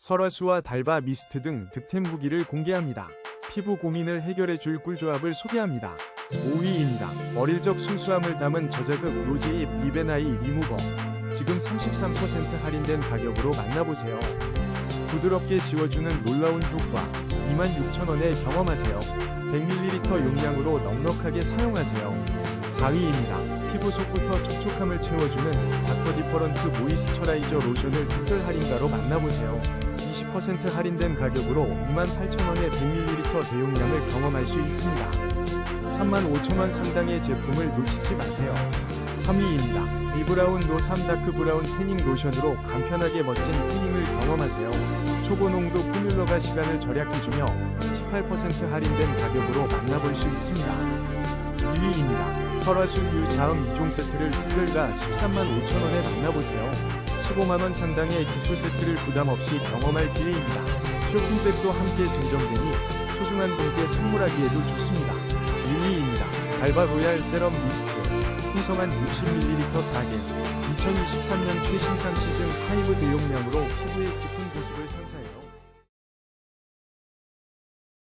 설화수와 달바 미스트 등 득템 무기를 공개합니다. 피부 고민을 해결해줄 꿀조합을 소개합니다. 5위입니다. 어릴 적 순수함을 담은 저자극 로즈잎 리베나이 리무버. 지금 33% 할인된 가격으로 만나보세요. 부드럽게 지워주는 놀라운 효과. 26,000원에 경험하세요. 100ml 용량으로 넉넉하게 사용하세요. 4위입니다. 피부 속부터 촉촉함을 채워주는 닥터 디퍼런트 모이스처라이저 로션을 특별 할인가로 만나보세요. 20% 할인된 가격으로 28,000원의 100ml 대용량을 경험할 수 있습니다. 35,000원 상당의 제품을 놓치지 마세요. 3위입니다. 리브라운 노3 다크 브라운 태닝 로션으로 간편하게 멋진 태닝을 경험하세요. 초고 농도 포뮬러가 시간을 절약해주며 18% 할인된 가격으로 만나볼 수 있습니다. 2위입니다. 설화수 유자음 2종 세트를 특별가 13만 5천원에 만나보세요. 15만원 상당의 기초 세트를 부담 없이 경험할 기회입니다. 쇼핑백도 함께 증정되니 소중한 분께 선물하기에도 좋습니다. 1위입니다. 달바 로얄 세럼 미스트 풍성한 60ml 4개 2023년 최신상 시즌 5 대용량으로 피부의 깊은 보습을 선사해요.